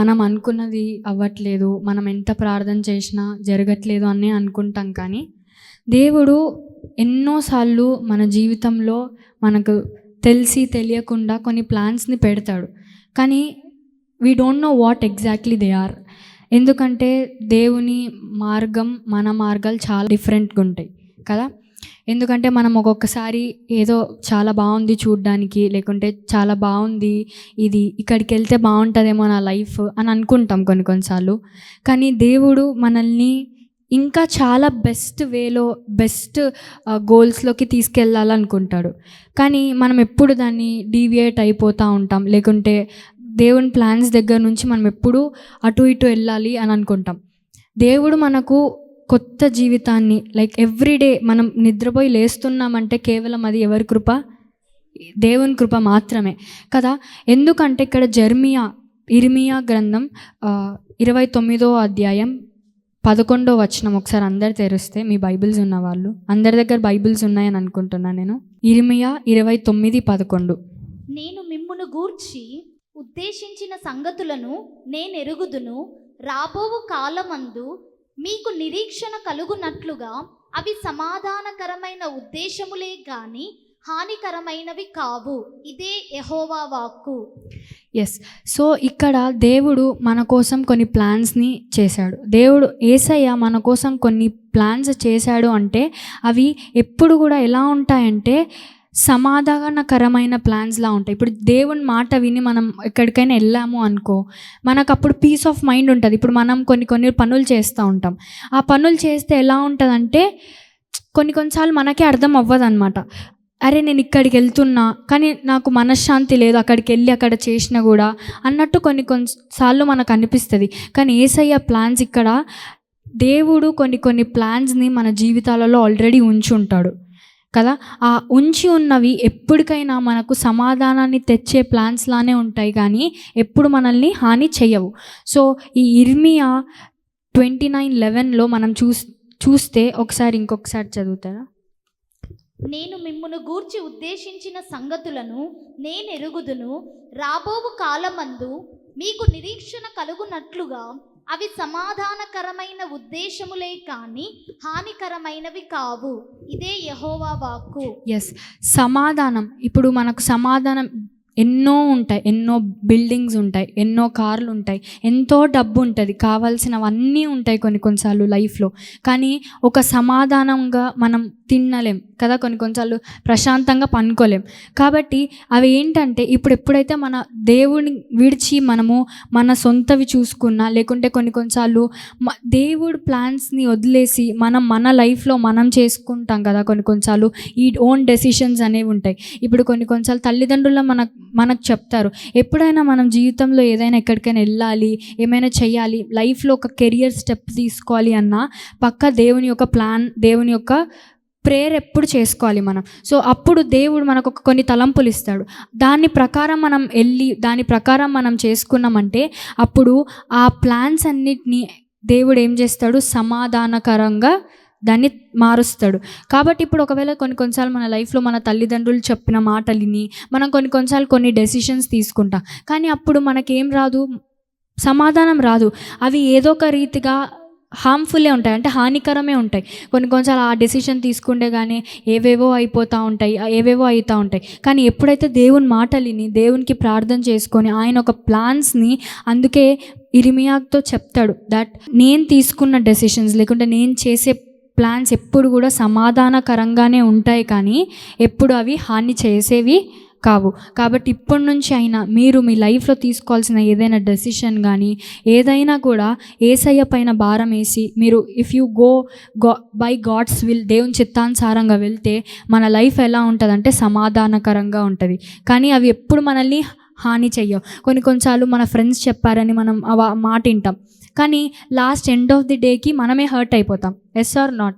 మనం అనుకున్నది అవ్వట్లేదు మనం ఎంత ప్రార్థన చేసినా జరగట్లేదు అని అనుకుంటాం కానీ దేవుడు ఎన్నోసార్లు మన జీవితంలో మనకు తెలిసి తెలియకుండా కొన్ని ప్లాన్స్ని పెడతాడు. కానీ we don't know what exactly they are ఎందుకంటే దేవుని మార్గం మన మార్గాలు చాలా డిఫరెంట్గా ఉంటాయి. కదా? ఎందుకంటే మనం ఒక్కొక్కసారి ఏదో చాలా బాగుంది చూడ్డానికి లేకుంటే చాలా బాగుంది ఇది ఇక్కడికి వెళ్తే బాగుంటుందేమో నా లైఫ్ అని అనుకుంటాం కొన్ని కొన్నిసార్లు. కానీ దేవుడు మనల్ని ఇంకా చాలా బెస్ట్ వేలో బెస్ట్ గోల్స్లోకి తీసుకెళ్ళాలనుకుంటాడు. కానీ మనం ఎప్పుడు దాన్ని డీవియేట్ అయిపోతూ ఉంటాం లేకుంటే దేవుని ప్లాన్స్ దగ్గర నుంచి మనం ఎప్పుడు అటు ఇటు వెళ్ళాలి అని అనుకుంటాం. దేవుడు మనకు కొత్త జీవితాన్ని లైక్ ఎవ్రీడే మనం నిద్రపోయి లేస్తున్నామంటే కేవలం అది ఎవరి కృప? దేవుని కృప మాత్రమే. కదా? ఎందుకంటే ఇక్కడ జర్మియా ఇర్మియా గ్రంథం ఇరవై తొమ్మిదో అధ్యాయం పదకొండో వచనం ఒకసారి అందరు తెరిస్తే మీ బైబిల్స్ ఉన్న వాళ్ళు అందరి దగ్గర బైబిల్స్ ఉన్నాయని అనుకుంటున్నా నేను. ఇరిమియా ఇరవై తొమ్మిది పదకొండు. నేను మిమ్మును గూర్చి ఉద్దేశించిన సంగతులను నేను ఎరుగుదును రాబోవు కాలమందు మీకు నిరీక్షణ కలుగునట్లుగా అవి సమాధానకరమైన ఉద్దేశములే కానీ హానికరమైనవి కావు. ఇదే యహోవా వాక్కు. ఎస్ సో ఇక్కడ దేవుడు మన కోసం కొన్ని ప్లాన్స్ని చేశాడు. దేవుడు ఏసయ్య మన కోసం కొన్ని ప్లాన్స్ చేశాడు అంటే అవి ఎప్పుడు కూడా ఎలా ఉంటాయంటే సమాధానకరమైన ప్లాన్స్లా ఉంటాయి. ఇప్పుడు దేవుని మాట విని మనం ఎక్కడికైనా వెళ్ళాము అనుకో మనకు అప్పుడు పీస్ ఆఫ్ మైండ్ ఉంటుంది. ఇప్పుడు మనం కొన్ని కొన్ని పనులు చేస్తూ ఉంటాం. ఆ పనులు చేస్తే ఎలా ఉంటుందంటే కొన్ని కొన్నిసార్లు మనకే అర్థం అవ్వదనమాట అరే నేను ఇక్కడికి వెళ్తున్నా కానీ నాకు మనశ్శాంతి లేదు అక్కడికి వెళ్ళి అక్కడ చేసినా కూడా అన్నట్టు కొన్ని కొన్నిసార్లు మనకు అనిపిస్తుంది. కానీ ఏసయ్య ప్లాన్స్ ఇక్కడ దేవుడు కొన్ని కొన్ని ప్లాన్స్ని మన జీవితాలలో ఆల్రెడీ ఉంచి ఉంటాడు కదా? ఆ ఉంచి ఉన్నవి ఎప్పటికైనా మనకు సమాధానాన్ని తెచ్చే ప్లాన్స్ లానే ఉంటాయి కానీ ఎప్పుడు మనల్ని హాని చెయ్యవు. సో ఈ ఇర్మియా ట్వంటీ నైన్ లెవెన్లో మనం చూస్ చూస్తే ఒకసారి ఇంకొకసారి చదువుతారా? నేను మిమ్మను గూర్చి ఉద్దేశించిన సంగతులను నేను ఎరుగుదును రాబోవు కాలమందు మీకు నిరీక్షణ కలుగునట్లుగా అవి సమాధానకరమైన ఉద్దేశములే కానీ హానికరమైనవి కావు. ఇదే యహోవా వాక్కు. ఎస్ సమాధానం. ఇప్పుడు మనకు సమాధానం ఎన్నో ఉంటాయి ఎన్నో బిల్డింగ్స్ ఉంటాయి ఎన్నో కార్లు ఉంటాయి ఎంతో డబ్బు ఉంటుంది కావాల్సినవన్నీ ఉంటాయి కొన్ని కొన్నిసార్లు లైఫ్లో. కానీ ఒక సమాధానంగా మనం తినలేం కదా కొన్ని కొన్నిసార్లు ప్రశాంతంగా పనుకోలేం కాబట్టి అవి ఏంటంటే ఇప్పుడు ఎప్పుడైతే మన దేవుని విడిచి మనము మన సొంతవి చూసుకున్నా లేకుంటే కొన్ని కొన్నిసార్లు దేవుడు ప్లాన్స్ని వదిలేసి మనం మన లైఫ్లో మనం చేసుకుంటాం కదా కొన్ని కొన్నిసార్లు ఈ ఓన్ డెసిషన్స్ అనేవి ఉంటాయి. ఇప్పుడు కొన్ని కొన్నిసార్లు తల్లిదండ్రుల మన మనకు చెప్తారు. ఎప్పుడైనా మనం జీవితంలో ఏదైనా ఎక్కడికైనా వెళ్ళాలి ఏమైనా చేయాలి లైఫ్లో ఒక కెరియర్ స్టెప్ తీసుకోవాలి అన్నా పక్క దేవుని యొక్క ప్లాన్ దేవుని యొక్క ప్రేయర్ ఎప్పుడు చేసుకోవాలి మనం. సో అప్పుడు దేవుడు మనకు ఒక కొన్ని తలంపులు ఇస్తాడు. దాని ప్రకారం మనం వెళ్ళి దాని ప్రకారం మనం చేసుకున్నామంటే అప్పుడు ఆ ప్లాన్స్ అన్నిటినీ దేవుడు ఏం చేస్తాడు? సమాధానకరంగా దాన్ని మారుస్తాడు. కాబట్టి ఇప్పుడు ఒకవేళ కొన్ని కొన్నిసార్లు మన లైఫ్లో మన తల్లిదండ్రులు చెప్పిన మాటలిని మనం కొన్ని కొన్నిసార్లు కొన్ని డెసిషన్స్ తీసుకుంటాం. కానీ అప్పుడు మనకేం రాదు? సమాధానం రాదు. అవి ఏదో ఒక రీతిగా హార్మ్ఫుల్లే ఉంటాయి. అంటే హానికరమే ఉంటాయి. కొన్ని కొన్నిసార్లు ఆ డెసిషన్ తీసుకుంటే కానీ ఏవేవో అయిపోతూ ఉంటాయి. ఏవేవో అవుతూ ఉంటాయి. కానీ ఎప్పుడైతే దేవుని మాటలిని దేవునికి ప్రార్థన చేసుకొని ఆయన ఒక ప్లాన్స్ని అందుకే ఇరిమియాతో చెప్తాడు. దట్ నేను తీసుకున్న డెసిషన్స్ లేకుంటే నేను చేసే ప్లాన్స్ ఎప్పుడు కూడా సమాధానకరంగానే ఉంటాయి కానీ ఎప్పుడు అవి హాని చేసేవి కావు. కాబట్టి ఇప్పటి నుంచి అయినా మీరు మీ లైఫ్లో తీసుకోవాల్సిన ఏదైనా డెసిషన్ కానీ ఏదైనా కూడా ఏసయ్య పైన భారం వేసి మీరు ఇఫ్ యూ గో గా బై గాడ్స్ విల్ దేవుని చిత్తానుసారంగా వెళ్తే మన లైఫ్ ఎలా ఉంటుందంటే సమాధానకరంగా ఉంటుంది. కానీ అవి ఎప్పుడు మనల్ని హాని చెయ్యవు. కొన్ని కొన్నిసార్లు మన ఫ్రెండ్స్ చెప్పారని మనం ఆ మాట వింటాం. కానీ లాస్ట్ ఎండ్ ఆఫ్ ది డేకి మనమే హర్ట్ అయిపోతాం. ఎస్ ఆర్ నాట్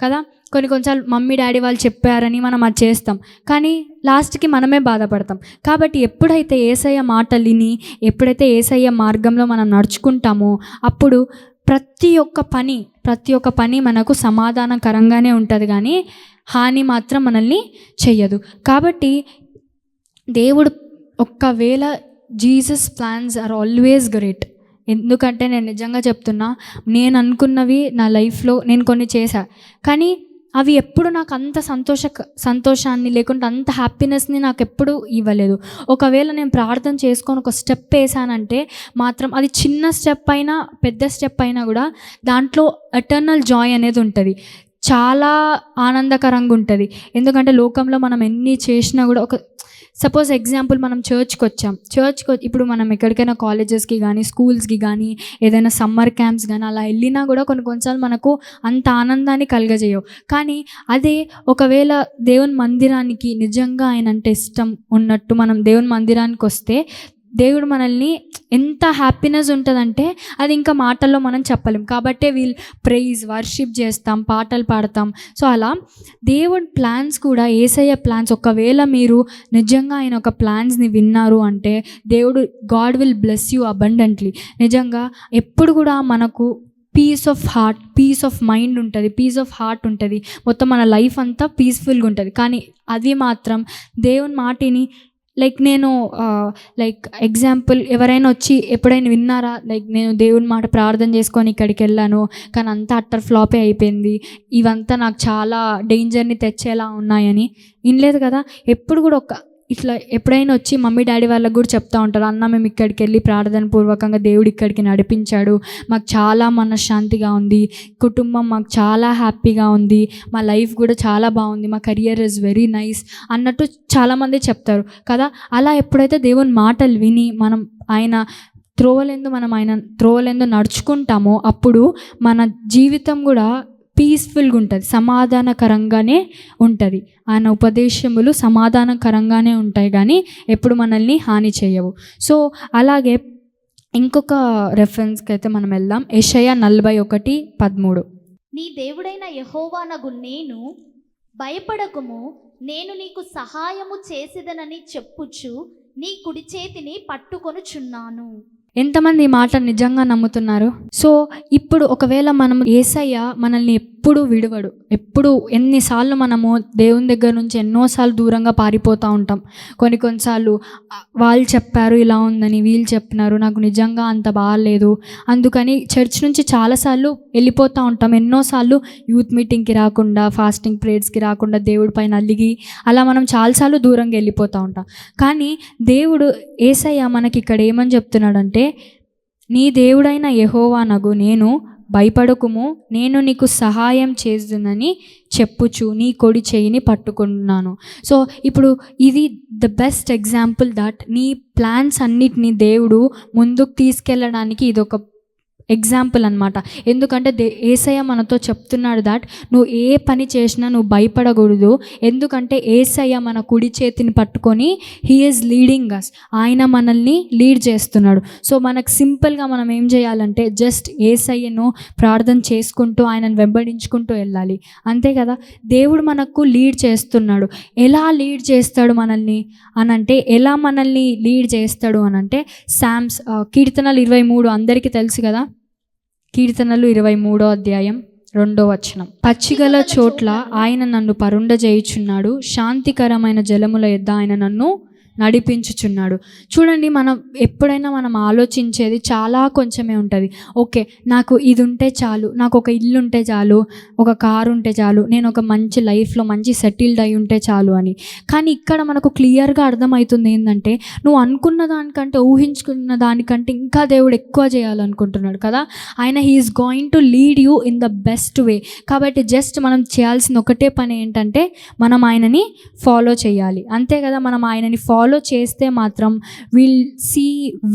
కదా? కొన్ని కొన్నిసార్లు మమ్మీ డాడీ వాళ్ళు చెప్పారని మనం అది చేస్తాం. కానీ లాస్ట్కి మనమే బాధపడతాం. కాబట్టి ఎప్పుడైతే ఏసయ్య మాటలిని విని ఎప్పుడైతే ఏసయ్య మార్గంలో మనం నడుచుకుంటామో అప్పుడు ప్రతి ఒక్క పని ప్రతి ఒక్క పని మనకు సమాధానకరంగానే ఉంటుంది కానీ హాని మాత్రం మనల్ని చెయ్యదు. కాబట్టి దేవుడు ఒక్కవేళ Jesus plans are always great. ఎందుకంటే నేను నిజంగా చెప్తున్నా నేను అనుకున్నవి నా లైఫ్లో నేను కొన్ని చేశా. కానీ అవి ఎప్పుడు నాకు అంత సంతోష సంతోషాన్ని లేకుంటే అంత హ్యాపీనెస్ని నాకు ఎప్పుడు ఇవ్వలేదు. ఒకవేళ నేను ప్రార్థన చేసుకొని ఒక స్టెప్ వేసానంటే మాత్రం అది చిన్న స్టెప్ అయినా పెద్ద స్టెప్ అయినా కూడా దాంట్లో ఎటర్నల్ జాయ్ అనేది ఉంటుంది. చాలా ఆనందకరంగా ఉంటుంది. ఎందుకంటే లోకంలో మనం ఎన్ని చేసినా కూడా ఒక సపోజ్ ఎగ్జాంపుల్ మనం చర్చ్కి వచ్చాం. చర్చ్కి ఇప్పుడు మనం ఎక్కడికైనా కాలేజెస్కి కానీ స్కూల్స్కి కానీ ఏదైనా సమ్మర్ క్యాంప్స్ కానీ అలా వెళ్ళినా కూడా కొన్ని కొన్నిసార్లు మనకు అంత ఆనందాన్ని కలగజేయవు. కానీ అదే ఒకవేళ దేవుని మందిరానికి నిజంగా ఆయన అంటే ఇష్టం ఉన్నట్టు మనం దేవుని మందిరానికి వస్తే దేవుడు మనల్ని ఎంత హ్యాపీనెస్ ఉంటుందంటే అది ఇంకా మాటల్లో మనం చెప్పలేం. కాబట్టే వీల్ ప్రైజ్ వర్షిప్ చేస్తాం పాటలు పాడతాం. సో అలా దేవుడి ప్లాన్స్ కూడా ఏసయ్య ప్లాన్స్ ఒకవేళ మీరు నిజంగా ఆయన ఒక ప్లాన్స్ని విన్నారు అంటే దేవుడు God will bless you abundantly నిజంగా ఎప్పుడు కూడా మనకు peace of heart peace of mind ఉంటుంది పీస్ ఆఫ్ హార్ట్ ఉంటుంది. మొత్తం మన లైఫ్ అంతా పీస్ఫుల్గా ఉంటుంది. కానీ అది మాత్రం దేవుని మాటిని లైక్ నేను లైక్ ఎగ్జాంపుల్ ఎవరైనా వచ్చి ఎప్పుడైనా విన్నారా? లైక్ నేను దేవుని మాట ప్రార్థన చేసుకొని ఇక్కడికి వెళ్ళాను కానీ అంతా అట్టర్ ఫ్లాపే అయిపోయింది. ఇవంతా నాకు చాలా డేంజర్ని తెచ్చేలా ఉన్నాయని. వినలేదు కదా? ఎప్పుడు కూడా ఒక ఇట్లా ఎప్పుడైనా వచ్చి మమ్మీ డాడీ వాళ్ళకి కూడా చెప్తా ఉంటారు అన్న మేము ఇక్కడికి వెళ్ళి ప్రార్థన పూర్వకంగా దేవుడు ఇక్కడికి నడిపించాడు. మాకు చాలా మనశ్శాంతిగా ఉంది. కుటుంబం మాకు చాలా హ్యాపీగా ఉంది. మా లైఫ్ కూడా చాలా బాగుంది. మా కెరియర్ ఇస్ వెరీ నైస్ అన్నట్టు చాలామంది చెప్తారు కదా. అలా ఎప్పుడైతే దేవుని మాటలు విని మనం ఆయన త్రోవలేందు మనం ఆయన త్రోవలేందు నడుచుకుంటామో అప్పుడు మన జీవితం కూడా పీస్ఫుల్గా ఉంటుంది సమాధానకరంగానే ఉంటుంది. ఆయన ఉపదేశములు సమాధానకరంగానే ఉంటాయి కానీ ఎప్పుడు మనల్ని హాని చేయవు. సో అలాగే ఇంకొక రెఫరెన్స్కి అయితే మనం వెళ్దాం. యషయ నలభై ఒకటి పదమూడు. నీ దేవుడైన యహోవానగు నేను భయపడకుము నేను నీకు సహాయము చేసేదనని చెప్పుచు నీ కుడి చేతిని పట్టుకొనుచున్నాను. ఎంతమంది ఈ మాట నిజంగా నమ్ముతున్నారు? సో ఇప్పుడు ఒకవేళ మనం ఏసయ్య మనల్ని ఎప్పుడు విడవడు. ఎప్పుడు ఎన్నిసార్లు మనము దేవుని దగ్గర నుంచి ఎన్నోసార్లు దూరంగా పారిపోతూ ఉంటాం. కొన్ని కొన్నిసార్లు వాళ్ళు చెప్పారు ఇలా ఉందని వీళ్ళు చెప్పినారు నాకు నిజంగా అంత బాగాలేదు. అందుకని చర్చ్ నుంచి చాలాసార్లు వెళ్ళిపోతూ ఉంటాం. ఎన్నోసార్లు యూత్ మీటింగ్కి రాకుండా ఫాస్టింగ్ ప్రేయర్స్కి రాకుండా దేవుడి పైన అలిగి అలా మనం చాలాసార్లు దూరంగా వెళ్ళిపోతూ ఉంటాం. కానీ దేవుడు ఏసయ్య మనకి ఇక్కడ ఏమని చెప్తున్నాడంటే నీ దేవుడైన యహోవానగు నేను భయపడకుము నేను నీకు సహాయం చేస్తుందని చెప్పుచు నీ కొడి చేయిని పట్టుకున్నాను సో ఇప్పుడు ఇది ద బెస్ట్ ఎగ్జాంపుల్ దట్ నీ ప్లాన్స్ అన్నిటినీ దేవుడు ముందుకు తీసుకెళ్ళడానికి ఇది ఒక ఎగ్జాంపుల్ అనమాట ఎందుకంటే దే ఏసయ్య మనతో చెప్తున్నాడు దాట్ నువ్వు ఏ పని చేసినా నువ్వు భయపడకూడదు. ఎందుకంటే ఏసయ్య మన కుడి చేతిని పట్టుకొని హీఈస్ లీడింగ్ అస్ ఆయన మనల్ని లీడ్ చేస్తున్నాడు. సో మనకు సింపుల్గా మనం ఏం చేయాలంటే జస్ట్ ఏసయ్యను ప్రార్థన చేసుకుంటూ ఆయనను వెంబడించుకుంటూ వెళ్ళాలి. అంతే కదా? దేవుడు మనకు లీడ్ చేస్తున్నాడు. ఎలా లీడ్ చేస్తాడు మనల్ని? అనంటే ఎలా మనల్ని లీడ్ చేస్తాడు అనంటే శామ్స్ కీర్తనలు ఇరవై మూడు అందరికీ తెలుసు కదా? కీర్తనలు ఇరవై మూడో అధ్యాయం రెండో వచనం. పచ్చిగల చోట్ల ఆయన నన్ను పరుండజేయుచున్నాడు. శాంతికరమైన జలముల యొద్ద ఆయన నన్ను నడిపించుచున్నాడు. చూడండి మనం ఎప్పుడైనా మనం ఆలోచించేది చాలా కొంచెమే ఉంటుంది. ఓకే నాకు ఇది ఉంటే చాలు నాకు ఒక ఇల్లు ఉంటే చాలు ఒక కారు ఉంటే చాలు నేను ఒక మంచి లైఫ్లో మంచి సెటిల్డ్ అయి ఉంటే చాలు అని. కానీ ఇక్కడ మనకు క్లియర్గా అర్థమవుతుంది ఏంటంటే నువ్వు అనుకున్న దానికంటే ఊహించుకున్న దానికంటే ఇంకా దేవుడు ఎక్కువ చేయాలనుకుంటున్నాడు కదా? ఆయన he's going to lead you in the best way కాబట్టి జస్ట్ మనం చేయాల్సిన ఒకటే పని ఏంటంటే మనం ఆయనని ఫాలో చేయాలి. అంతే కదా మనం ఆయనని ఫాలో ఫాలో చేస్తే మాత్రం will see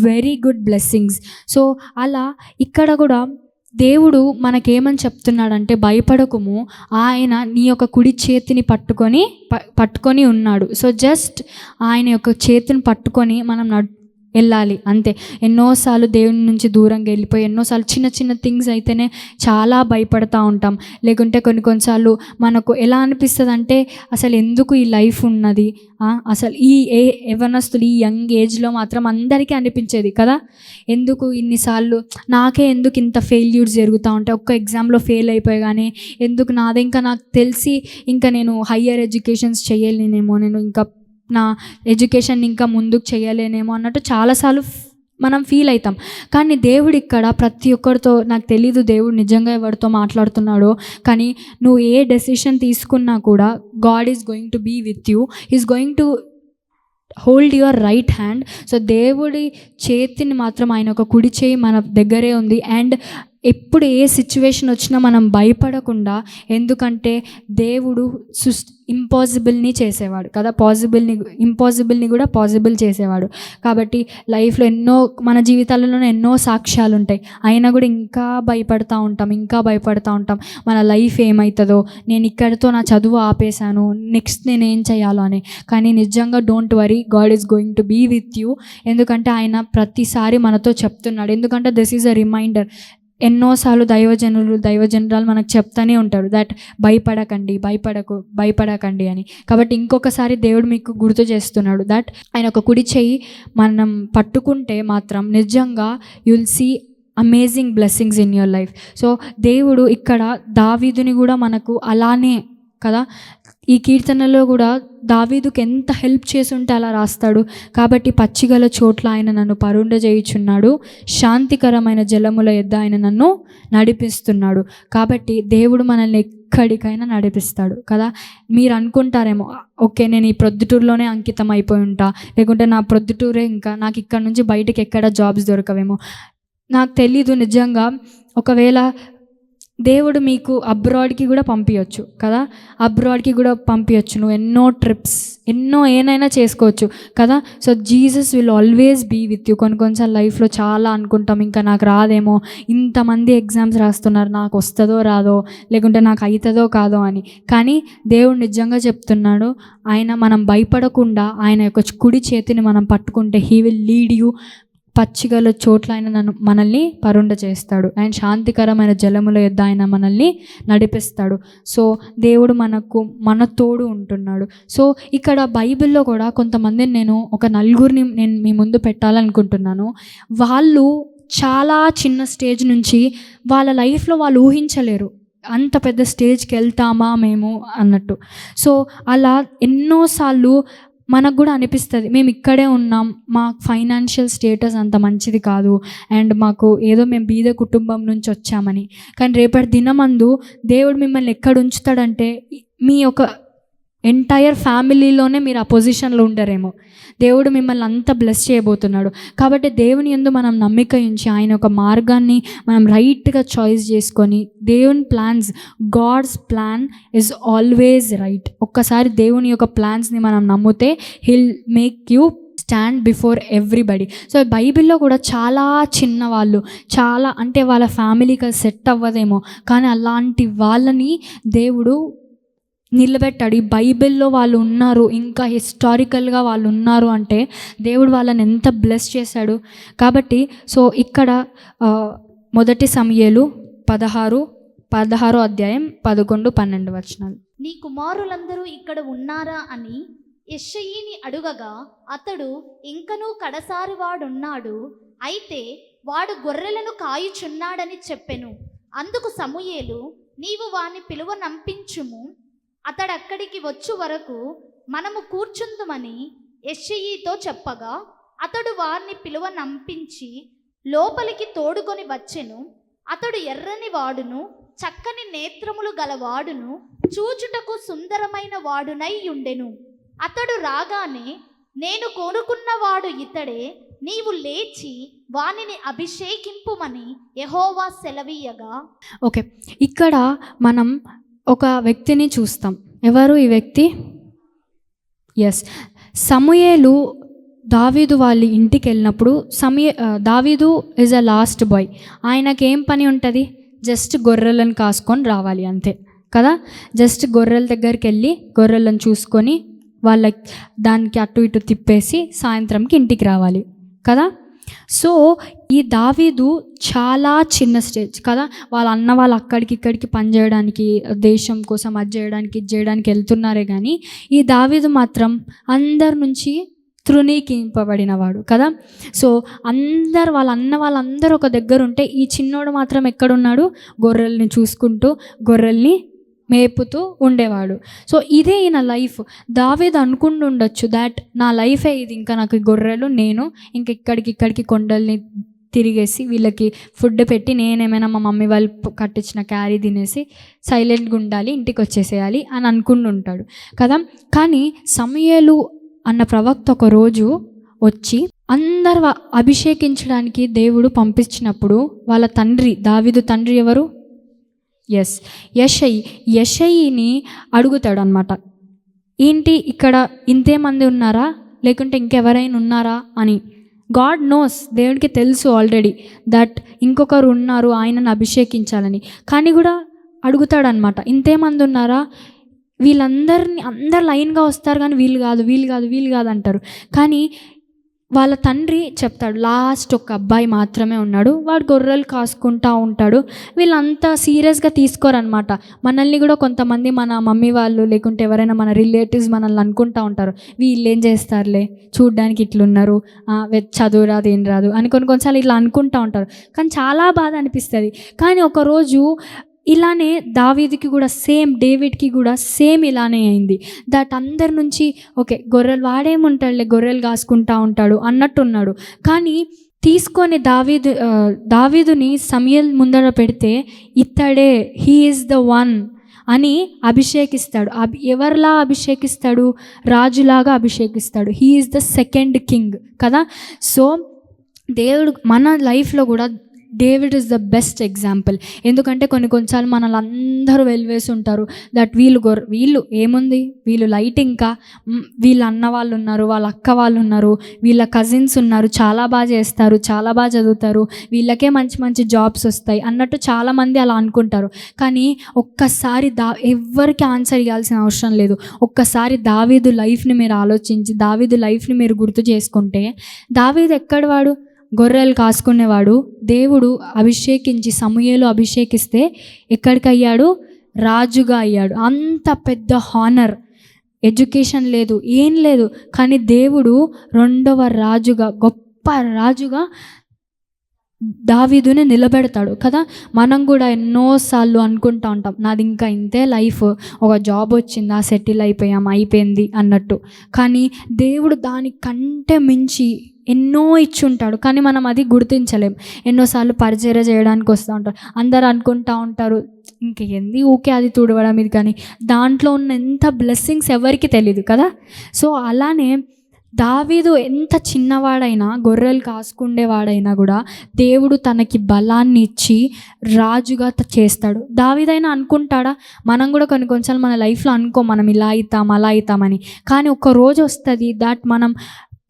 very good blessings so అలా ఇక్కడ కూడా దేవుడు మనకేమని చెప్తున్నాడంటే భయపడకుము ఆయన నీ యొక్క కుడి చేతిని పట్టుకొని ప- పట్టుకొని ఉన్నాడు. సో జస్ట్ ఆయన యొక్క చేతిని పట్టుకొని మనం నడు వెళ్ళాలి. అంతే. ఎన్నోసార్లు దేవుని నుంచి దూరంగా వెళ్ళిపోయి ఎన్నోసార్లు చిన్న చిన్న థింగ్స్ అయితేనే చాలా భయపడతా ఉంటాం. లేకుంటే కొన్ని కొన్నిసార్లు మనకు ఎలా అనిపిస్తుంది అంటే అసలు ఎందుకు ఈ లైఫ్ ఉన్నది? అసలు ఈ ఏ యవనస్తులు ఈ యంగ్ ఏజ్లో మాత్రం అందరికీ అనిపించేది కదా? ఎందుకు ఇన్నిసార్లు నాకే ఎందుకు ఇంత ఫెయిల్యూర్స్ జరుగుతూ ఉంటాయి? ఒక్క ఎగ్జామ్లో ఫెయిల్ అయిపోయగానే ఎందుకు నాదే? ఇంకా నాకు తెలిసి ఇంకా నేను హయ్యర్ ఎడ్యుకేషన్స్ చేయలేనేమో నేను ఇంకా నా ఎడ్యుకేషన్ ఇంకా ముందుకు చేయలేనేమో అన్నట్టు చాలాసార్లు మనం ఫీల్ అవుతాం కానీ దేవుడు ఇక్కడ ప్రతి ఒక్కరితో నాకు తెలీదు దేవుడు నిజంగా ఎవరితో మాట్లాడుతున్నాడో కానీ నువ్వు ఏ డెసిషన్ తీసుకున్నా కూడా God is going to be with you. Is going to hold your right hand. So దేవుడి చేతిని మాత్రం ఆయన ఒక కుడి చేయి మన దగ్గరే ఉంది. అండ్ ఎప్పుడు ఏ సిచ్యువేషన్ వచ్చినా మనం భయపడకుండా ఎందుకంటే దేవుడు సుస్ ఇంపాసిబుల్ని చేసేవాడు కదా. పాసిబుల్ని ఇంపాసిబుల్ని కూడా పాసిబుల్ చేసేవాడు. కాబట్టి లైఫ్లో ఎన్నో మన జీవితాలలో ఎన్నో సాక్ష్యాలు ఉంటాయి. అయినా కూడా ఇంకా భయపడతా ఉంటాం ఇంకా భయపడతా ఉంటాం. మన లైఫ్ ఏమవుతుందో నేను ఇక్కడితో నా చదువు ఆపేశాను నెక్స్ట్ నేను ఏం చేయాలో అని. కానీ నిజంగా don't worry God is going to be with you ఎందుకంటే ఆయన ప్రతిసారి మనతో చెప్తున్నాడు. ఎందుకంటే దిస్ ఈజ్ అ రిమైండర్ ఎన్నోసార్లు దైవజనులు దైవజనురాలు మనకు చెప్తూనే ఉంటారు దట్ భయపడకండి భయపడకు భయపడకండి అని. కాబట్టి ఇంకొకసారి దేవుడు మీకు గుర్తు చేస్తున్నాడు దట్ ఆయన ఒక కుడి చెయ్యి మనం పట్టుకుంటే మాత్రం నిజంగా you'll see amazing blessings in your life so దేవుడు ఇక్కడ దావీదుని కూడా మనకు అలానే కదా ఈ కీర్తనలో కూడా దావీదుకు ఎంత హెల్ప్ చేసి ఉంటే అలా రాస్తాడు. కాబట్టి పచ్చిగల చోట్ల ఆయన నన్ను పరుండ చేయుచున్నాడు శాంతికరమైన జలముల ఎద్ద ఆయన నన్ను నడిపిస్తున్నాడు. కాబట్టి దేవుడు మనల్ని ఎక్కడికైనా నడిపిస్తాడు కదా? మీరు అనుకుంటారేమో ఓకే నేను ఈ ప్రొద్దుటూరులోనే అంకితం అయిపోయి ఉంటా. లేకుంటే నా ప్రొద్దుటూరే ఇంకా నాకు ఇక్కడ నుంచి బయటకు ఎక్కడ జాబ్స్ దొరకవేమో. నాకు తెలీదు నిజంగా. ఒకవేళ దేవుడు మీకు అబ్రాడ్కి కూడా పంపించవచ్చు కదా? అబ్రాడ్కి కూడా పంపించచ్చు నువ్వు ఎన్నో ట్రిప్స్ ఎన్నో ఏనైనా చేసుకోవచ్చు కదా? So Jesus will always be with you. కొన్ని కొన్నిసార్లు లైఫ్లో చాలా అనుకుంటాం ఇంకా నాకు రాదేమో ఇంతమంది ఎగ్జామ్స్ రాస్తున్నారు నాకు వస్తుందో రాదో లేకుంటే నాకు అవుతుందో కాదో అని. కానీ దేవుడు నిజంగా చెప్తున్నాడు ఆయన మనం భయపడకుండా ఆయన యొక్క కుడి చేతిని మనం పట్టుకుంటే హీ విల్ లీడ్ యూ పచ్చిగల చోట్ల ఆయన నన్ను మనల్ని పరుండ చేస్తాడు. ఆయన శాంతికరమైన జలముల యొద్ద ఆయన మనల్ని నడిపిస్తాడు. సో దేవుడు మనకు మన తోడు ఉంటున్నాడు. సో ఇక్కడ బైబిల్లో కూడా కొంతమందిని నేను ఒక నలుగురిని నేను మీ ముందు పెట్టాలనుకుంటున్నాను. వాళ్ళు చాలా చిన్న స్టేజ్ నుంచి వాళ్ళ లైఫ్లో వాళ్ళు ఊహించలేరు. అంత పెద్ద స్టేజ్కి వెళ్తామా మేము అన్నట్టు. సో అలా ఎన్నోసార్లు మనకు కూడా అనిపిస్తుంది. మేము ఇక్కడే ఉన్నాం. మా ఫైనాన్షియల్ స్టేటస్ అంత మంచిది కాదు. అండ్ మాకు ఏదో మేము బీద కుటుంబం నుంచి వచ్చామని. కానీ రేపటి దినమందు దేవుడు మిమ్మల్ని ఎక్కడ ఉంచుతాడంటే మీ యొక్క ఎంటైర్ ఫ్యామిలీలోనే మీరు ఆ పొజిషన్లో ఉండరేమో. దేవుడు మిమ్మల్ని అంత బ్లెస్ చేయబోతున్నాడు. కాబట్టి దేవుని ఎందు మనం నమ్మిక ఉంచి ఆయన ఒక మార్గాన్ని మనం రైట్గా చాయిస్ చేసుకొని దేవుని plans God's plan is always right ఒక్కసారి దేవుని యొక్క ప్లాన్స్ని మనం నమ్మితే he'll make you stand before everybody so బైబిల్లో కూడా చాలా చిన్న వాళ్ళు చాలా అంటే వాళ్ళ ఫ్యామిలీకి సెట్ అవ్వదేమో. కానీ అలాంటి వాళ్ళని దేవుడు నిలబెట్టాడు. ఈ బైబిల్లో వాళ్ళు ఉన్నారు ఇంకా హిస్టారికల్గా వాళ్ళు ఉన్నారు అంటే దేవుడు వాళ్ళని ఎంత బ్లెస్ చేశాడు. కాబట్టి సో ఇక్కడ మొదటి సమయలు పదహారు పదహారో అధ్యాయం పదకొండు పన్నెండు వచనాలు. నీ కుమారులందరూ ఇక్కడ ఉన్నారా అని యెషయిని అడుగగా అతడు ఇంకనూ కడసారి వాడున్నాడు అయితే వాడు గొర్రెలను కాయుచున్నాడని చెప్పెను. అందుకు సమూయేలు నీవు వాని పిలువ నంపించుము అతడు అక్కడికి వచ్చు వరకు మనము కూర్చుందుమని యెషయితో చెప్పగా అతడు వారిని పిలువ నంపించి లోపలికి తోడుకొని వచ్చెను. అతడు ఎర్రని వాడును చక్కని నేత్రములు గలవాడును చూచుటకు సుందరమైన వాడునై ఉండెను అతడు రాగానే నేను కోరుకున్నవాడు ఇతడే నీవు లేచి వానిని అభిషేకింపుమని యహోవా సెలవీయగా. ఓకే. ఇక్కడ మనం ఒక వ్యక్తిని చూస్తాం. ఎవరు ఈ వ్యక్తి? ఎస్ సమూయేలు దావీదు వాళ్ళ ఇంటికి వెళ్ళినప్పుడు సమయ దావీదు ఇస్ అ లాస్ట్ బాయ్ ఆయనకి ఏం పని ఉంటుంది? జస్ట్ గొర్రెలను కాసుకొని రావాలి అంతే. కదా? జస్ట్ గొర్రెల దగ్గరికి వెళ్ళి గొర్రెలను చూసుకొని వాళ్ళ దానికి అటు ఇటు తిప్పేసి సాయంత్రంకి ఇంటికి రావాలి. కదా? సో ఈ దావీదు చాలా చిన్న స్టేజ్ కదా? వాళ్ళ అన్న వాళ్ళు అక్కడికి ఇక్కడికి పనిచేయడానికి దేశం కోసం అది చేయడానికి ఇది చేయడానికి వెళ్తున్నారే కానీ ఈ దావీదు మాత్రం అందరి నుంచి తృణీకింపబడినవాడు కదా? సో అందరు వాళ్ళ అన్న వాళ్ళందరూ ఒక దగ్గర ఉంటే ఈ చిన్నోడు మాత్రం ఎక్కడున్నాడు? గొర్రెల్ని చూసుకుంటూ గొర్రెల్ని మేపుతూ ఉండేవాడు. సో ఇదే ఈయన లైఫ్. దావేది అనుకుంటుండొచ్చు దాట్ నా లైఫే ఇది ఇంకా నాకు గొర్రెలు నేను ఇంక ఇక్కడికి ఇక్కడికి కొండల్ని తిరిగేసి వీళ్ళకి ఫుడ్ పెట్టి నేనేమైనా మా మమ్మీ వాళ్ళు కట్టించిన క్యారీ తినేసి సైలెంట్గా ఉండాలి ఇంటికి వచ్చేసేయాలి అని అనుకుంటుంటాడు కదా? కానీ సమయలు అన్న ప్రవక్త ఒక రోజు వచ్చి అందరు అభిషేకించడానికి దేవుడు పంపించినప్పుడు వాళ్ళ తండ్రి దావిదు తండ్రి ఎవరు? ఎస్ యషయి యషయిని అడుగుతాడు అనమాట ఏంటి ఇక్కడ ఇంతేమంది ఉన్నారా? లేకుంటే ఇంకెవరైనా ఉన్నారా? అని. God knows. దేవుడికి తెలుసు ఆల్రెడీ దట్ ఇంకొకరు ఉన్నారు ఆయనను అభిషేకించాలని. కానీ కూడా అడుగుతాడనమాట ఇంతేమంది ఉన్నారా? వీళ్ళందరినీ అందరు లైన్గా వస్తారు కానీ వీళ్ళు కాదు వీళ్ళు కాదు వీళ్ళు కాదు అంటారు. కానీ వాళ్ళ తండ్రి చెప్తాడు లాస్ట్ ఒక అబ్బాయి మాత్రమే ఉన్నాడు. వాడు గొర్రెలు కాసుకుంటా ఉంటాడు. వీళ్ళంతా సీరియస్గా తీసుకోరనమాట మనల్ని కూడా కొంతమంది మన మమ్మీ వాళ్ళు లేకుంటే ఎవరైనా మన రిలేటివ్స్ మనల్ని అనుకుంటా ఉంటారు. వీళ్ళు ఏం చేస్తారులే? చూడ్డానికి ఇట్లున్నారు. చదువు రాదు ఏం రాదు అని కొన్ని కొన్నిసార్లు ఇట్లా అనుకుంటా ఉంటారు. కానీ చాలా బాధ అనిపిస్తుంది. కానీ ఒకరోజు ఇలానే దావీదికి కూడా సేమ్ డేవిడ్కి కూడా సేమ్ ఇలానే అయింది. దట్ అందరి నుంచి ఓకే గొర్రెలు వాడేముంటాడులే గొర్రెలు కాసుకుంటా ఉంటాడు అన్నట్టున్నాడు. కానీ తీసుకొని దావీదు దావీదుని సమయల్ ముందర పెడితే ఇత్తడే హీ ఈజ్ ద వన్ అని అభిషేకిస్తాడు. అభి ఎవరిలా అభిషేకిస్తాడు? రాజులాగా అభిషేకిస్తాడు. He is the second king కదా? సో దేవుడు మన లైఫ్లో కూడా David is the best example ఎందుకంటే కొన్ని కొన్నిసార్లు మనల్ని అందరూ వెలివేసి ఉంటారు దట్ వీళ్ళు గొర్ర వీళ్ళు ఏముంది? వీళ్ళు లైట్ ఇంకా వీళ్ళ అన్న వాళ్ళు ఉన్నారు వాళ్ళ అక్క వాళ్ళు ఉన్నారు వీళ్ళ కజిన్స్ ఉన్నారు చాలా బాగా చేస్తారు చాలా బాగా చదువుతారు వీళ్ళకే మంచి మంచి జాబ్స్ వస్తాయి అన్నట్టు చాలామంది అలా అనుకుంటారు. కానీ ఒక్కసారి దా ఎవ్వరికి ఆన్సర్ ఇవ్వాల్సిన అవసరం లేదు. ఒక్కసారి దావీదు లైఫ్ని మీరు ఆలోచించి దావీదు లైఫ్ని మీరు గుర్తు చేసుకుంటే దావీదు ఎక్కడ వాడు గొర్రెలు కాసుకునేవాడు. దేవుడు అభిషేకించి సమూహలు అభిషేకిస్తే ఎక్కడికి అయ్యాడు రాజుగా అయ్యాడు. అంత పెద్ద హానర్ ఎడ్యుకేషన్ లేదు ఏం లేదు. కానీ దేవుడు రెండవ రాజుగా గొప్ప రాజుగా దావీదుని నిలబెడతాడు కదా. మనం కూడా ఎన్నోసార్లు అనుకుంటా ఉంటాం నాది ఇంకా ఇంతే లైఫ్ ఒక జాబ్ వచ్చిందా సెటిల్ అయిపోయాం అయిపోయింది అన్నట్టు. కానీ దేవుడు దానికంటే మించి ఎన్నో ఇచ్చి ఉంటాడు కానీ మనం అది గుర్తించలేం. ఎన్నోసార్లు పరిచర్య చేయడానికి వస్తూ ఉంటారు. అందరు అనుకుంటా ఉంటారు ఇంక ఎంది ఊకే అది తుడవడం ఇది కానీ. దాంట్లో ఉన్న ఎంత బ్లెస్సింగ్స్ ఎవరికి తెలియదు కదా? సో అలానే దావీదు ఎంత చిన్నవాడైనా గొర్రెలు కాసుకుండేవాడైనా కూడా దేవుడు తనకి బలాన్ని ఇచ్చి రాజుగా చేస్తాడు. దావీదైనా అనుకుంటాడా? మనం కూడా కొన్ని కొంచెం మన లైఫ్లో అనుకో మనం ఇలా అవుతాం అలా అవుతామని. కానీ ఒక రోజు వస్తుంది దాట్ మనం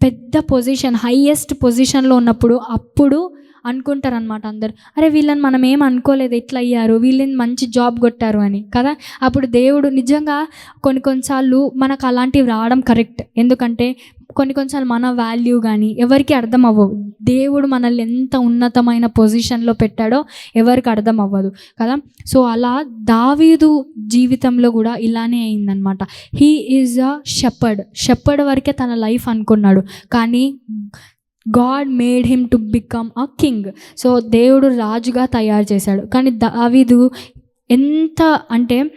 పెద్ద పొజిషన్ హైయెస్ట్ పొజిషన్లో ఉన్నప్పుడు అప్పుడు అనుకుంటారనమాట అందరు. అరే వీళ్ళని మనం ఏం అనుకోలేదు ఎట్లా అయ్యారు? వీళ్ళని మంచి జాబ్ కొట్టారు అని కదా? అప్పుడు దేవుడు నిజంగా కొన్ని కొన్నిసార్లు మనకు అలాంటివి రావడం కరెక్ట్. ఎందుకంటే కొన్ని కొన్నిసార్లు మన వాల్యూ కానీ ఎవరికి అర్థం అవ్వవు. దేవుడు మనల్ని ఎంత ఉన్నతమైన పొజిషన్లో పెట్టాడో ఎవరికి అర్థం అవ్వదు కదా? సో అలా దావీదు జీవితంలో కూడా ఇలానే అయిందనమాట he is a shepherd. Shepherd వరకే తన లైఫ్ అనుకున్నాడు. కానీ God made him to become a king so దేవుడు రాజుగా తయారు చేశాడు. కానీ దావీదు ఎంత అంటే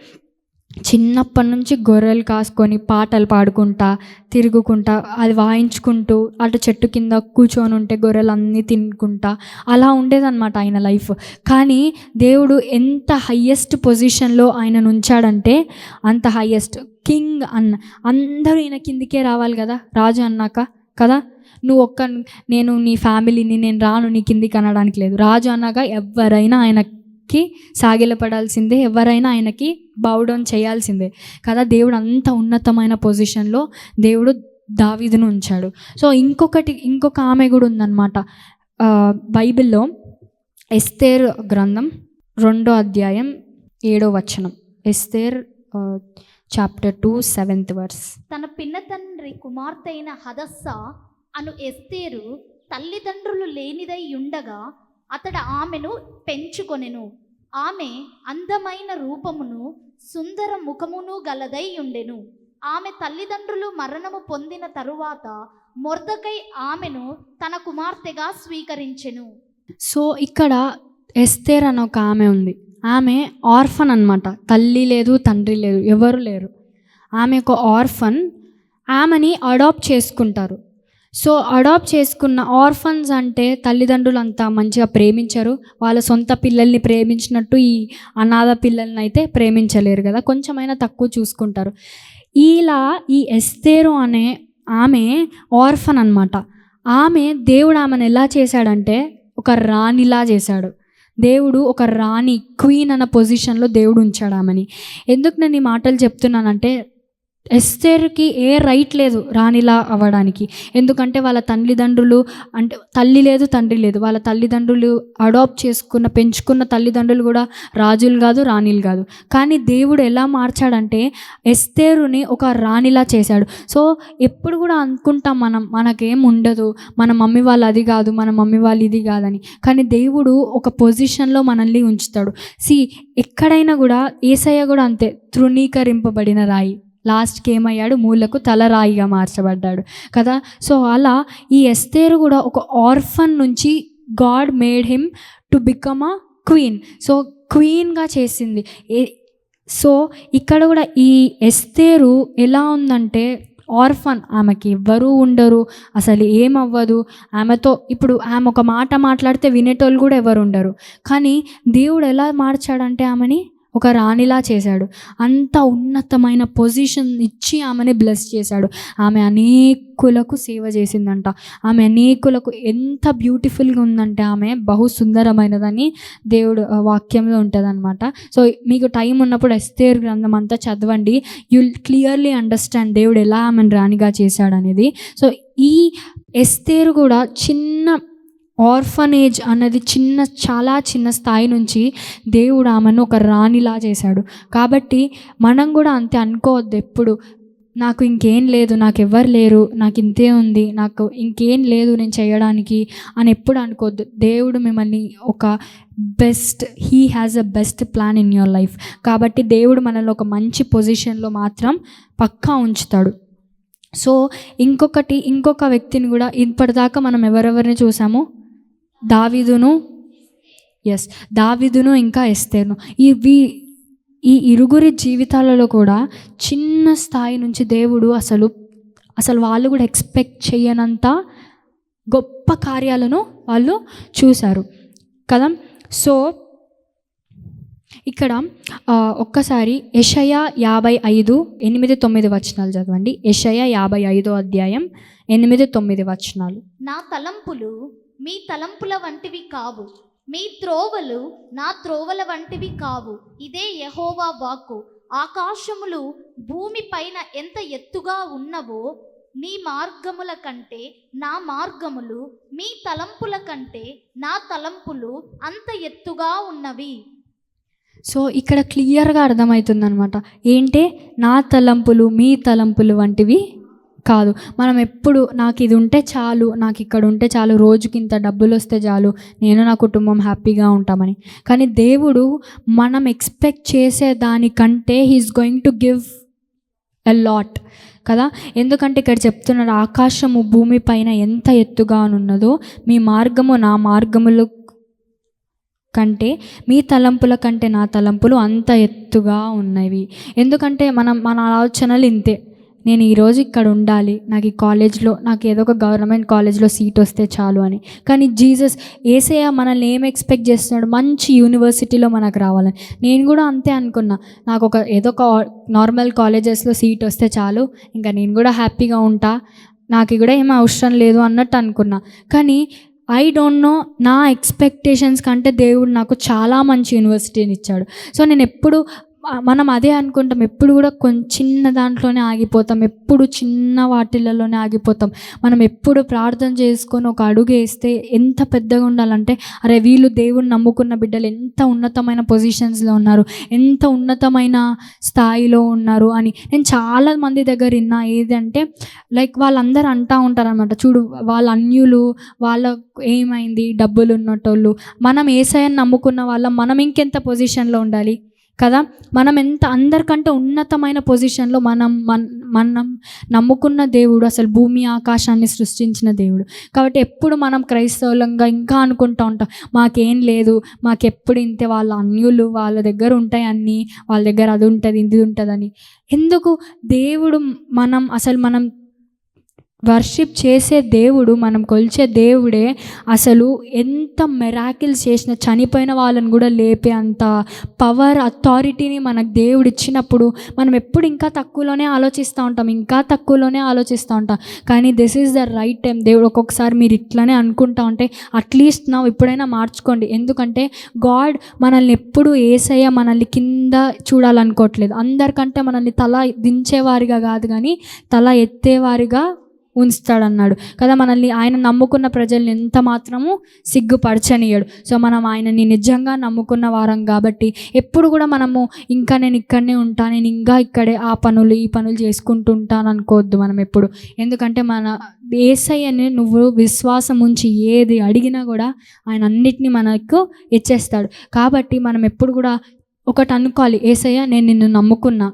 చిన్నప్పటి నుంచి గొర్రెలు కాసుకొని పాటలు పాడుకుంటా తిరుగుకుంటా అది వాయించుకుంటూ అటు చెట్టు కింద కూర్చొని ఉంటే గొర్రెలు అన్నీ తినుకుంటా అలా ఉండేదన్నమాట ఆయన లైఫ్. కానీ దేవుడు ఎంత హయ్యెస్ట్ పొజిషన్లో ఆయన ఉంచాడంటే అంత హయ్యెస్ట్ కింగ్ అన్న అందరూ ఈయన కిందికే రావాలి కదా రాజు అన్నాక కదా? నువ్వు ఒక్క నేను నీ ఫ్యామిలీని నేను రాను నీ కిందికి అనడానికి లేదు. రాజు అనగా ఎవరైనా ఆయనకి సాగిలపడాల్సిందే ఎవరైనా ఆయనకి బౌడౌన్ చేయాల్సిందే. కదా దేవుడు అంత ఉన్నతమైన పొజిషన్లో దేవుడు దావీదును ఉంచాడు. సో ఇంకొకటి ఇంకొక ఆమె కూడా ఉందన్నమాట. బైబిల్లో ఎస్తేర్ గ్రంథం రెండో అధ్యాయం ఏడో వచనం. Esther chapter two seventh verse. తన పిన్న తండ్రి కుమార్తె అయిన హదస్సా అను ఎస్తేరు తల్లిదండ్రులు లేనిదై ఉండగా అతడు ఆమెను పెంచుకొనెను. ఆమె అందమైన రూపమును సుందర ముఖమును గలదై ఉండెను. ఆమె తల్లిదండ్రులు మరణము పొందిన తరువాత మొర్దకై ఆమెను తన కుమార్తెగా స్వీకరించెను. సో ఇక్కడ ఎస్తేర్ అని ఒక ఆమె ఉంది. ఆమె ఆర్ఫన్ అనమాట తల్లి లేదు తండ్రి లేదు ఎవరు లేరు. ఆమె ఒక ఆర్ఫన్. ఆమెని అడాప్ట్ చేసుకుంటారు. సో అడాప్ట్ చేసుకున్న ఆర్ఫన్స్ అంటే తల్లిదండ్రులు అంతా మంచిగా ప్రేమించరు. వాళ్ళ సొంత పిల్లల్ని ప్రేమించినట్టు ఈ అనాథ పిల్లల్ని అయితే ప్రేమించలేరు కదా. కొంచెమైనా తక్కువ చూసుకుంటారు. ఇలా ఈ ఎస్తేరు అనే ఆమె ఆర్ఫన్ అనమాట ఆమె దేవుడు ఆమెను ఎలా చేశాడంటే ఒక రాణిలా చేశాడు. దేవుడు ఒక రాణి క్వీన్ అన్న పొజిషన్లో దేవుడు ఉంచాడు ఆమెని. ఎందుకు నేను ఈ మాటలు చెప్తున్నానంటే ఎస్తేర్కి ఏ రైట్ లేదు రాణిలా అవ్వడానికి. ఎందుకంటే వాళ్ళ తల్లిదండ్రులు అంటే తల్లి లేదు తండ్రి లేదు. వాళ్ళ తల్లిదండ్రులు అడాప్ట్ చేసుకున్న పెంచుకున్న తల్లిదండ్రులు కూడా రాజులు కాదు రాణిలు కాదు. కానీ దేవుడు ఎలా మార్చాడంటే ఎస్తేరుని ఒక రాణిలా చేశాడు. సో ఎప్పుడు కూడా అనుకుంటాం మనం మనకేం ఉండదు. మన మమ్మీ వాళ్ళు అది కాదు మన మమ్మీ వాళ్ళు ఇది కాదని. కానీ దేవుడు ఒక పొజిషన్లో మనల్ని ఉంచుతాడు. సి ఎక్కడైనా కూడా ఏసయ్య కూడా అంతే తృణీకరింపబడిన రాయి. లాస్ట్కి ఏమయ్యాడు మూలకు తలరాయిగా మార్చబడ్డాడు కదా. సో అలా ఈ ఎస్తేరు కూడా ఒక ఆర్ఫన్ నుంచి God made him to become a queen. So క్వీన్గా చేసింది. ఏ సో ఇక్కడ కూడా ఈ ఎస్తేరు ఎలా ఉందంటే ఆర్ఫన్ ఆమెకి ఎవ్వరూ ఉండరు అసలు ఏమవ్వదు. ఆమెతో ఇప్పుడు ఆమె ఒక మాట మాట్లాడితే వినేటోళ్ళు కూడా ఎవరు ఉండరు. కానీ దేవుడు ఎలా మార్చాడంటే ఆమెని? ఒక రాణిలా చేశాడు. అంత ఉన్నతమైన పొజిషన్ ఇచ్చి ఆమెని బ్లెస్ చేశాడు. ఆమె అనేకులకు సేవ చేసిందంట. ఆమె అనేకులకు ఎంత బ్యూటిఫుల్గా ఉందంటే ఆమె బహు సుందరమైనదని దేవుడు వాక్యంలో ఉంటుందన్నమాట. సో మీకు టైం ఉన్నప్పుడు ఎస్తేర్ గ్రంథం అంతా చదవండి. యుల్ క్లియర్లీ అండర్స్టాండ్ దేవుడు ఎలా ఆమెను రాణిగా చేశాడనేది. సో ఈ ఎస్తేరు కూడా చిన్న ఆర్ఫనేజ్ అన్నది చిన్న చాలా చిన్న స్థాయి నుంచి దేవుడు ఆమెను ఒక రాణిలా చేశాడు. కాబట్టి మనం కూడా అంతే అనుకోవద్దు ఎప్పుడు. నాకు ఇంకేం లేదు నాకు ఎవ్వరు లేరు నాకు ఇంతే ఉంది నాకు ఇంకేం లేదు నేను చేయడానికి అని ఎప్పుడు అనుకోవద్దు. దేవుడు మిమ్మల్ని ఒక best he has a best plan in your life. కాబట్టి దేవుడు మనల్ని ఒక మంచి పొజిషన్లో మాత్రం పక్కా ఉంచుతాడు. సో ఇంకొకటి ఇంకొక వ్యక్తిని కూడా ఇప్పటిదాకా మనం ఎవరెవరిని చూసామో దావీదును ఎస్ దావీదును ఇంకా ఎస్తేను ఈ వీ- ఈ ఇరుగురి జీవితాలలో కూడా చిన్న స్థాయి నుంచి దేవుడు అసలు అసలు వాళ్ళు కూడా ఎక్స్పెక్ట్ చేయనంత గొప్ప కార్యాలను వాళ్ళు చూశారు. కదా? సో ఇక్కడ ఒక్కసారి యషయ యాభై ఐదు ఎనిమిది తొమ్మిది వచనాలు చదవండి. యషయ యాభై ఐదో అధ్యాయం ఎనిమిది తొమ్మిది వచనాలు. నా తలంపులు మీ తలంపుల వంటివి కావు. మీ త్రోవలు నా త్రోవల వంటివి కావు. ఇదే యహోవా వాక్కు. ఆకాశములు భూమి పైన ఎంత ఎత్తుగా ఉన్నవో మీ మార్గముల కంటే నా మార్గములు మీ తలంపుల కంటే నా తలంపులు అంత ఎత్తుగా ఉన్నవి. సో ఇక్కడ క్లియర్గా అర్థమవుతుంది అనమాట ఏంటే? నా తలంపులు మీ తలంపులు వంటివి కాదు. మనం ఎప్పుడు నాకు ఇది ఉంటే చాలు నాకు ఇక్కడ ఉంటే చాలు రోజుకి ఇంత డబ్బులు వస్తే చాలు నేను నా కుటుంబం హ్యాపీగా ఉంటామని. కానీ దేవుడు మనం ఎక్స్పెక్ట్ చేసే దానికంటే he's going to give a lot కదా? ఎందుకంటే ఇక్కడ చెప్తున్నాడు ఆకాశము భూమి పైన ఎంత ఎత్తుగా ఉన్నదో మీ మార్గము నా మార్గములు కంటే మీ తలంపుల కంటే నా తలంపులు అంత ఎత్తుగా ఉన్నవి. ఎందుకంటే మనం మన ఆలోచనలు ఇంతే. నేను ఈరోజు ఇక్కడ ఉండాలి నాకు ఈ కాలేజ్లో నాకు ఏదో ఒక గవర్నమెంట్ కాలేజ్లో సీట్ వస్తే చాలు అని. కానీ జీసస్ ఏసయ మనల్ని ఏం ఎక్స్పెక్ట్ చేస్తున్నాడు? మంచి యూనివర్సిటీలో మనకు రావాలని. నేను కూడా అంతే అనుకున్నా. నాకు ఒక ఏదో ఒక నార్మల్ కాలేజెస్లో సీట్ వస్తే చాలు ఇంకా నేను కూడా హ్యాపీగా ఉంటా. నాకు కూడా ఏం అవసరం లేదు అన్నట్టు అనుకున్నా. కానీ ఐ డోంట్ నో నా ఎక్స్పెక్టేషన్స్ కంటే దేవుడు నాకు చాలా మంచి యూనివర్సిటీని ఇచ్చాడు. సో నేను ఎప్పుడు మనం అదే అనుకుంటాం. ఎప్పుడు కూడా కొంచెం చిన్న దాంట్లోనే ఆగిపోతాం. ఎప్పుడు చిన్న వాటిలలోనే ఆగిపోతాం. మనం ఎప్పుడు ప్రార్థన చేసుకొని ఒక అడుగు వేస్తే ఎంత పెద్దగా ఉండాలంటే అరే వీళ్ళు దేవుని నమ్ముకున్న బిడ్డలు ఎంత ఉన్నతమైన పొజిషన్స్లో ఉన్నారు ఎంత ఉన్నతమైన స్థాయిలో ఉన్నారు అని నేను చాలా మంది దగ్గర విన్నా. ఏదంటే లైక్ వాళ్ళందరూ అంటూ ఉంటారనమాట చూడు వాళ్ళ అన్యులు వాళ్ళ ఏమైంది? డబ్బులు ఉన్నటోళ్ళు మనం ఏసఐని నమ్ముకున్న వాళ్ళం. మనం ఇంకెంత పొజిషన్లో ఉండాలి? కదా? మనం ఎంత అందరికంటే ఉన్నతమైన పొజిషన్లో మనం మన- మనం నమ్ముకున్న దేవుడు అసలు భూమి ఆకాశాన్ని సృష్టించిన దేవుడు. కాబట్టి ఎప్పుడు మనం క్రైస్తవులంగా ఇంకా అనుకుంటూ ఉంటాం మాకేం లేదు మాకెప్పుడు ఇంతే వాళ్ళ అన్యులు వాళ్ళ దగ్గర ఉంటాయి అన్నీ వాళ్ళ దగ్గర అది ఉంటుంది ఇది ఉంటుందని. ఎందుకు? దేవుడు మనం అసలు మనం వర్షిప్ చేసే దేవుడు మనం కొలిచే దేవుడే అసలు ఎంత మెరాకిల్స్ చేసిన చనిపోయిన వాళ్ళని కూడా లేపే అంత పవర్ అథారిటీని మనకు దేవుడు ఇచ్చినప్పుడు మనం ఎప్పుడు ఇంకా తక్కువలోనే ఆలోచిస్తూ ఉంటాం ఇంకా తక్కువలోనే ఆలోచిస్తూ ఉంటాం. కానీ this is the right time దేవుడు ఒక్కొక్కసారి మీరు ఇట్లానే అనుకుంటా ఉంటే అట్లీస్ట్ నా ఇప్పుడైనా మార్చుకోండి. ఎందుకంటే గాడ్ మనల్ని ఎప్పుడు ఏసయ్య మనల్ని కింద చూడాలనుకోవట్లేదు. అందరికంటే మనల్ని తల దించేవారిగా కాదు కానీ తల ఎత్తేవారిగా ఉంచుతాడన్నాడు. కదా మనల్ని ఆయన నమ్ముకున్న ప్రజల్ని ఎంత మాత్రము సిగ్గుపరచనీయడు. సో మనం ఆయనని నిజంగా నమ్ముకున్న వారం కాబట్టి ఎప్పుడు కూడా మనము ఇంకా నేను ఇక్కడనే ఉంటా నేను ఇంకా ఇక్కడే ఆ పనులు ఈ పనులు చేసుకుంటూ ఉంటాను అనుకోవద్దు మనం ఎప్పుడు. ఎందుకంటే మన ఏసయ్యని నువ్వు విశ్వాసం ఉంచి ఏది అడిగినా కూడా ఆయన అన్నిటినీ మనకు ఇచ్చేస్తాడు. కాబట్టి మనం ఎప్పుడు కూడా ఒకటి అనుకోవాలి ఏసయ్య నేను నిన్ను నమ్ముకున్నా.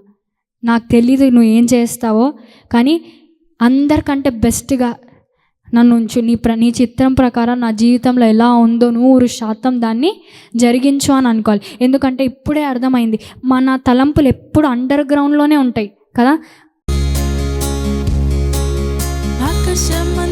నాకు తెలీదు నువ్వు ఏం చేస్తావో కానీ అందరికంటే బెస్ట్గా నన్ను ఉంచు. నీ ప్ర నీ చిత్రం ప్రకారం నా జీవితంలో ఎలా ఉందో నూరు శాతం దాన్ని జరిగించు అని అనుకోవాలి. ఎందుకంటే ఇప్పుడే అర్థమైంది. మన తలంపులు ఎప్పుడు అండర్ గ్రౌండ్లోనే ఉంటాయి కదా? ఆకాశమందు